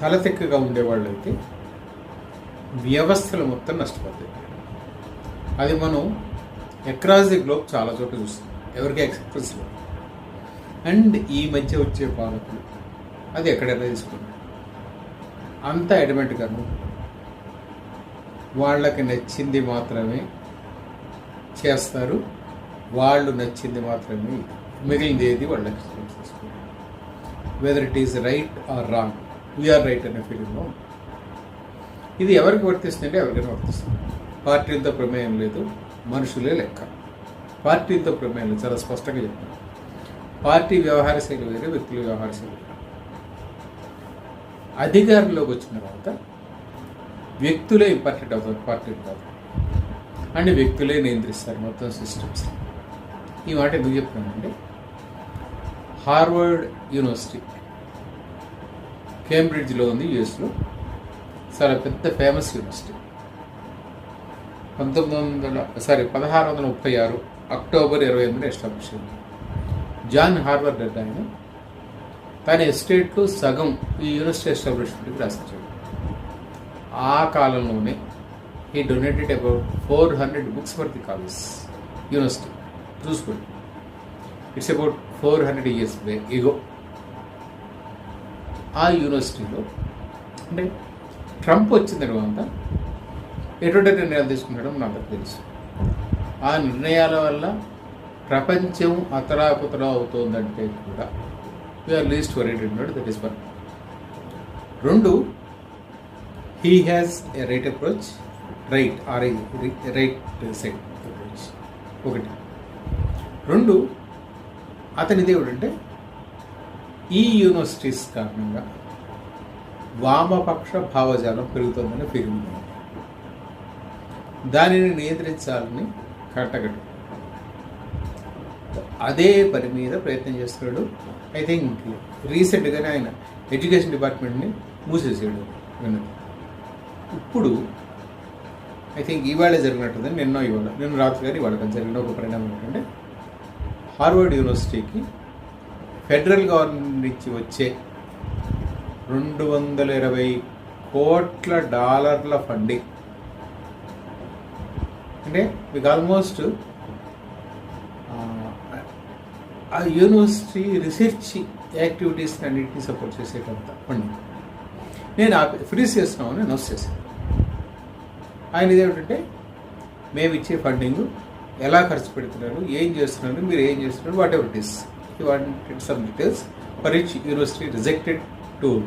తలతెక్కగా ఉండేవాళ్ళు అయితే వ్యవస్థలు మొత్తం నష్టపోతాయి. అది మనం అక్రాస్ ది గ్లోబ్ చాలా చోట్ల చూస్తాం ఎవరికి ఎక్సెప్టెన్స్ లేదు. అండ్ ఈ మధ్య వచ్చే పాలకులు అది ఎక్కడైనా తీసుకున్నాం అంత ఎడమెంట్గాను వాళ్ళకి నచ్చింది మాత్రమే చేస్తారు. వాళ్ళు నచ్చింది మాత్రమే మిగిలింది ఏది వాళ్ళకి చేసుకుంటారు whether it is right or wrong we are right అనే ఫీలింగ్లో ఇది ఎవరికి వర్తిస్తుందంటే ఎవరికైనా వర్తిస్తుంది. పార్టీలతో ప్రమేయం లేదు మనుషులే లెక్క. పార్టీలతో ప్రమేయం లేదు చాలా స్పష్టంగా చెప్తాను పార్టీ వ్యవహార శైలి వేరే వ్యక్తుల వ్యవహార శైలి అధికారంలోకి వచ్చిన తర్వాత వ్యక్తులే ఇంపార్టెంట్ అవుతారు పార్టీలు కాదు అండ్ వ్యక్తులే నియంత్రిస్తారు మొత్తం సిస్టమ్స్ ఈ మాట ఎందుకు చెప్తానంటే హార్వర్డ్ యూనివర్సిటీ కేంబ్రిడ్జ్లో ఉంది యుఎస్లో చాలా పెద్ద ఫేమస్ యూనివర్సిటీ. పంతొమ్మిది వందల సారీ పదహారు వందల ముప్పై ఆరు అక్టోబర్ ఇరవై ఎనిమిది ఎస్టాబ్లిష్ అయింది. జాన్ హార్వర్డ్ అంటే ఆయన. తన ఎస్టేట్లు సగం ఈ యూనివర్సిటీ ఎస్టాబ్లిష్మెంట్కి రాసించాడు ఆ కాలంలోనే ఈ donated about four hundred books for the college university. చూసుకోండి. It's about four hundred years by ago ఆ యూనివర్సిటీలో అంటే ట్రంప్ వచ్చిన తర్వాత ఎటువంటి నిర్ణయాలు తీసుకున్నాడో నాకు తెలుసు. ఆ నిర్ణయాల వల్ల ప్రపంచం అతలాకుతలా అవుతోందంటే కూడా వీఆర్ లీస్ట్ వరీడ్ అన్నాడు దట్ ఈస్ వన్ రెండు he has a right approach right or right side approach ఒకటి. రెండు అతని దేవుడు అంటే ఈ యూనివర్సిటీస్ కారణంగా వామపక్ష భావజాలం పెరుగుతుందని పెరిగింది దానిని నియంత్రించాలని కట్టగడు అదే పని మీద ప్రయత్నం చేస్తున్నాడు. ఐ థింక్ రీసెంట్గానే ఆయన ఎడ్యుకేషన్ డిపార్ట్మెంట్ని మూసేసాడు విన్నది. ఇప్పుడు ఐ థింక్ ఇవాళ జరిగినట్టుంది నిన్న ఇవాళ నిన్న రాత్రి గారు ఇవాళ కానీ జరిగిన ఒక పరిణామం ఏంటంటే హార్వర్డ్ యూనివర్సిటీకి ఫెడరల్ గవర్నమెంట్ నుంచి వచ్చే రెండు వందల ఇరవై కోట్ల డాలర్ల ఫండింగ్ అంటే మీకు ఆల్మోస్ట్ ఆ యూనివర్సిటీ రీసెర్చ్ యాక్టివిటీస్ అన్నింటినీ సపోర్ట్ చేసేటంత ఫండింగ్ నేను ఫ్రీజ్ చేస్తున్నామని అనౌన్స్ చేశాను. ఆయన ఇదేమిటంటే మేము ఇచ్చే ఫండింగ్ ఎలా ఖర్చు పెడుతున్నారు ఏం చేస్తున్నారు మీరు ఏం చేస్తున్నారు whatever it is he wanted some details. For which university rejected to